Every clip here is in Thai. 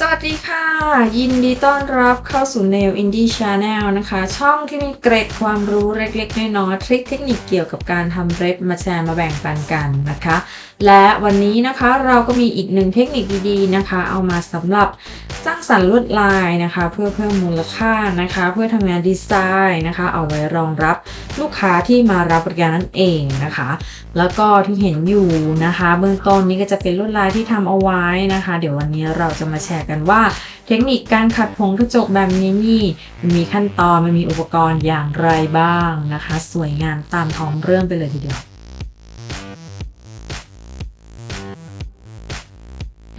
สวัสดีค่ะ ยินดีต้อนรับเข้าสู่ Nail Indie Channel นะคะ ช่องที่มีเกร็ดความรู้เล็กๆ น้อยๆทริคเทคนิคเกี่ยวกับการทำเร็ดมาแชร์มาแบ่งปันกันนะคะ และวันนี้นะคะเราก็มีอีกหนึ่งเทคนิคดีๆนะคะ เอามาสำหรับ สร้างสรรค์ลวดลายนะคะ เพื่อเพิ่มมูลค่านะคะ เพื่อทำงานดีไซน์นะคะ เอาไว้รองรับลูกค้าที่มารับบริการนั่นเองนะคะ แล้วก็ที่เห็นอยู่นะคะ เบื้องต้นนี้ก็จะเป็นลวดลายที่ทำเอาไว้นะคะ เดี๋ยววันนี้เราจะมาแชร์กันว่า เทคนิคการขัดผงกระจกแบบนี้นี่มันมีขั้นตอนมันมีอุปกรณ์อย่างไรบ้างนะคะ สวยงามตามท้องเรื่องไปเลยทีเดียว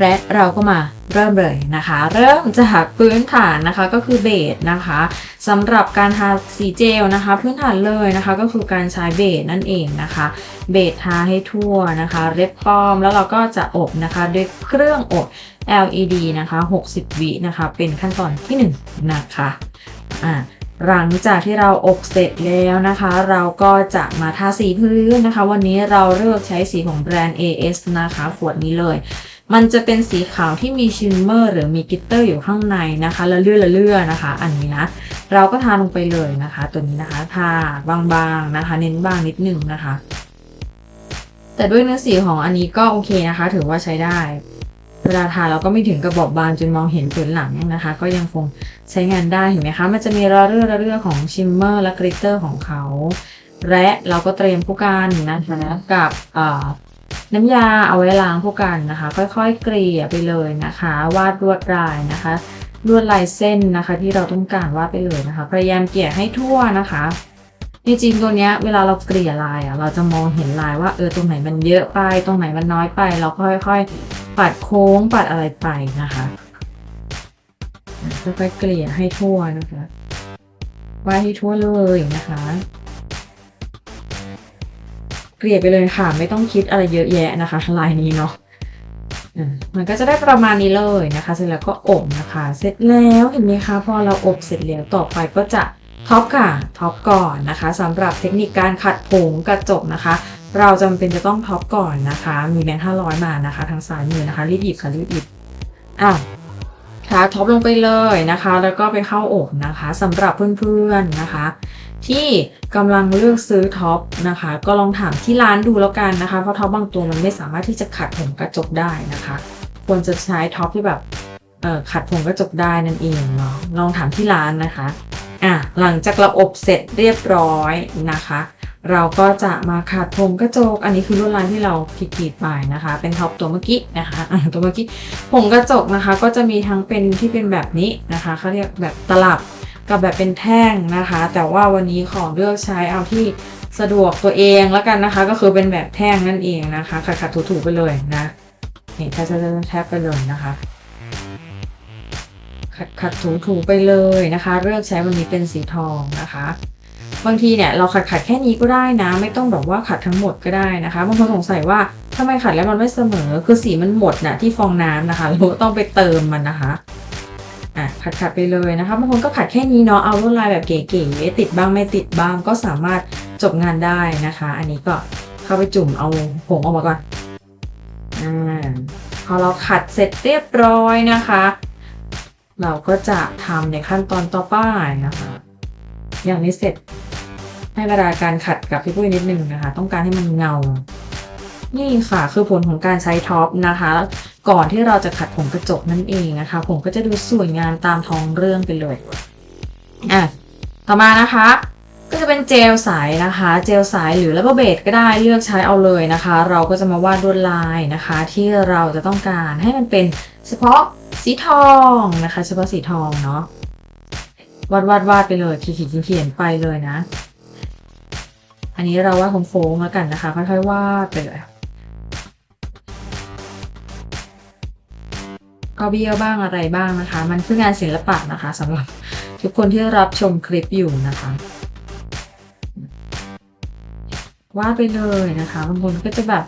และเราก็มาเริ่มเลยนะคะ เริ่มจากพื้นฐานนะคะก็คือเบสนะคะสำหรับการทาสีเจลนะคะ พื้นฐานเลยนะคะก็คือการใช้เบสนั่นเองนะคะ เบสทาให้ทั่วนะคะ เร็บป้อมแล้วเราก็จะอบนะคะด้วยเครื่องอบ LED นะคะ 60 วินะคะ เป็นขั้นตอนที่ 1 นะคะอ่าหลังจากที่เราอบเสร็จแล้วนะคะ เราก็จะมาทาสีพื้นนะคะ วันนี้เราเลือกใช้สีของแบรนด์ AS นะคะ ขวดนี้เลย มันจะเป็นสีขาวที่มีชิมเมอร์หรือมีกิตเตอร์อยู่ข้างในนะคะละเลื่อละเลื่อนะคะ อันนี้นะเราก็ทาลงไปเลยนะคะ ตัวนี้นะคะทาบางๆนะคะ เน้นบางนิดนึงนะคะ แต่ด้วยเนื้อสีของอันนี้ก็โอเคนะคะ ถือว่าใช้ได้ เวลาทาเราก็ไม่ถึงกระบอบบางจนมองเห็นผืนหลังนะคะ ก็ยังคงใช้งานได้เห็นไหมคะ มันจะมีระเรื่อระเรื่อของชิมเมอร์และกลิตเตอร์ของเขาและเราก็เตรียมผู้กันนะคะกับอ่อ น้ำยาเอาไว้ล้างผู้กันนะคะ ค่อยๆ เกลี่ยไปเลยนะคะ วาดลวดลายนะคะลวดลายเส้นนะคะ ที่เราต้องการวาดไปเลยนะคะ พยายามเกลี่ยให้ทั่วนะคะจริงๆตัวเนี้ยเวลาเราเกลี่ยลายอะเราจะมองเห็นลายว่าเออตรงไหนมันเยอะไป ตรงไหนมันน้อยไป เราค่อยๆ ปัดโค้งปัดอะไรไปนะคะค่อยๆเกลี่ยให้ทั่วนะคะวาดให้ทั่วเลยนะคะ เกลี่ยไปเลยค่ะ ไม่ต้องคิดอะไรเยอะแยะนะคะลายนี้เนาะอะมันก็จะได้ประมาณนี้เลยนะคะ เสร็จแล้วก็อบนะคะ เสร็จแล้วเห็นไหมคะพอเราอบเสร็จแล้วต่อไปก็จะท็อปค่ะท็อปก่อนนะคะสำหรับเทคนิคการขัดผงกระจกนะคะ เราจำเป็นจะต้องท็อปก่อนนะคะ มีแบงค์ห้าร้อยมานะคะ ทางซ้ายมือนะคะ รีบหยิบค่ะรีบหยิบอะทาท็อปลงไปเลยนะคะ แล้วก็ไปเข้าอบนะคะสำหรับเพื่อนๆนะคะ ที่กำลังเลือกซื้อท็อปนะคะ ก็ลองถามที่ร้านดูแล้วกันนะคะ เพราะท็อปบางตัวมันไม่สามารถที่จะขัดผงกระจกได้นะคะ ควรจะใช้ท็อปที่แบบเอ่อขัดผงกระจกได้นั่นเองเนาะลองถามที่ร้านนะคะอะหลังจากเราอบเสร็จเรียบร้อยนะคะ เราก็จะมาขัดผงกระจก อันนี้คือลวดลายที่เราขีดไปนะคะ เป็นท็อปตัวเมื่อกี้นะคะอะตัวเมื่อกี้ผงกระจกนะคะ ก็จะมีทั้งเป็นที่เป็นแบบนี้นะคะเขาเรียกแบบตลับ กับแบบเป็นแท่งนะคะ แต่ว่าวันนี้ขอเลือกใช้เอาที่สะดวกตัวเองแล้วกันนะคะ ก็คือเป็นแบบแท่งนั่นเองนะคะขัดขัดถูๆไปเลยนะนี่แทบแทบไปเลยนะคะขัดขัดถูๆไปเลยนะคะ เลือกใช้วันนี้เป็นสีทองนะคะ บางทีเนี่ยเราขัดขัดแค่นี้ก็ได้นะ ไม่ต้องแบบว่าขัดทั้งหมดก็ได้นะคะบางคนสงสัยว่าทำไมขัดแล้วมันไม่เสมอ คือสีมันหมดนะที่ฟองน้ำนะคะเราต้องไปเติมมันนะคะ อะขัดขัดไปเลยนะคะบางคนก็ขัดแค่นี้เนาะเอาลวดลายแบบเก๋ๆติดบ้างไม่ติดบ้างก็สามารถจบงานได้นะคะ อันนี้ก็เข้าไปจุ่มเอาผงออกมาก่อนอ่าพอเราขัดเสร็จเรียบร้อยนะคะ เราก็จะทำในขั้นตอนต่อไปนะคะ อย่างนี้เสร็จให้เวลาการขัดกับพี่ปุ้ยนิดนึงนะคะ ต้องการให้มันเงา นี่ค่ะคือผลของการใช้ท็อปนะคะ ก่อนที่เราจะขัดผงกระจกนั่นเองนะคะ ผมก็จะดูสวยงามตามท้องเรื่องไปเลยอะต่อมานะคะก็จะเป็นเจลใสนะคะ เจลใสหรือแล้วก็เบสก็ได้เลือกใช้เอาเลยนะคะ เราก็จะมาวาดลวดลายนะคะ ที่เราจะต้องการให้มันเป็นเฉพาะสีทองนะคะ เฉพาะสีทองเนาะวาดวาดวาดไปเลยขีดขีดเขียนไปเลยนะ อันนี้เราวาดโค้งๆแล้วกันนะคะ ค่อยๆวาดไปเลย ก็เบี้ยวบ้างอะไรบ้างนะคะ มันคืองานศิลปะนะคะสำหรับทุกคนที่รับชมคลิปอยู่นะคะวาดไปเลยนะคะบางคนก็จะแบบ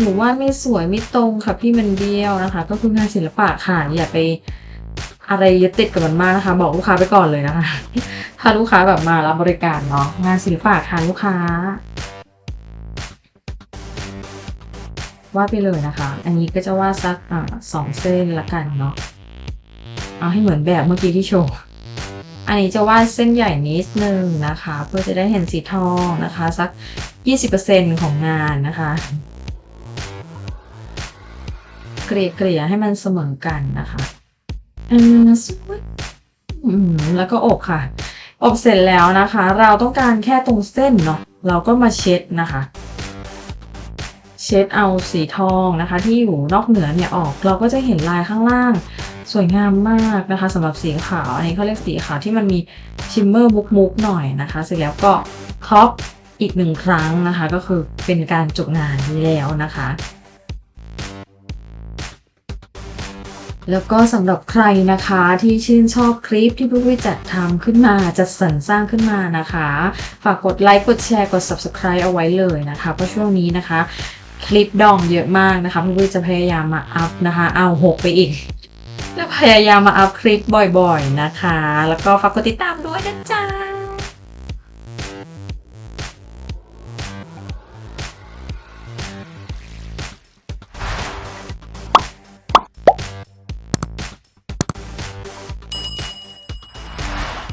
หนูวาดไม่สวยไม่ตรงค่ะพี่มันเบี้ยวนะคะ ก็คืองานศิลปะค่ะอย่าไปอะไรยึดติดกับมันมากนะคะ บอกลูกค้าไปก่อนเลยนะคะ ถ้าลูกค้าแบบมารับบริการเนาะงานศิลปะค่ะลูกค้า วาดไปเลยนะคะ อันนี้ก็จะวาดสักอสองเส้นละกันเนาะเอาให้เหมือนแบบเมื่อกี้ที่โชว์อันนี้จะวาดเส้นใหญ่นิดนึงนะคะ เพื่อจะได้เห็นสีทองนะคะ สัก 20%ของงานนะคะเกลี่ยเกลี่ยให้มันเสมอกันนะคะอืมสวยอืมแล้วก็อบค่ะ อบเสร็จแล้วนะคะ เราต้องการแค่ตรงเส้นเนาะเราก็มาเช็ดนะคะ เช็ดเอาสีทองนะคะ ที่อยู่นอกเหนือเนี่ยออก เราก็จะเห็นลายข้างล่าง สวยงามมากนะคะสำหรับสีขาว อันนี้เขาเรียกสีขาวที่มันมีชิมเมอร์มุกๆหน่อยนะคะ เสร็จแล้วก็ครอปอีกหนึ่งครั้งนะคะ ก็คือเป็นการจบงานแล้วนะคะแล้วก็สำหรับใครนะคะที่ชื่นชอบคลิปที่พี่วิจัดทำขึ้นมาจัดสรรสร้างขึ้นมานะคะ ฝากกดไลค์กดแชร์กด subscribe เอาไว้เลยนะคะเพราะช่วงนี้นะคะ คลิปดองเยอะมากนะคะพี่วิจะพยายามมาอัพนะคะ เอาหกไปอีกจะพยายามมาอัพคลิปบ่อยๆนะคะ แล้วก็ฝากกดติดตามด้วยนะจ๊ะ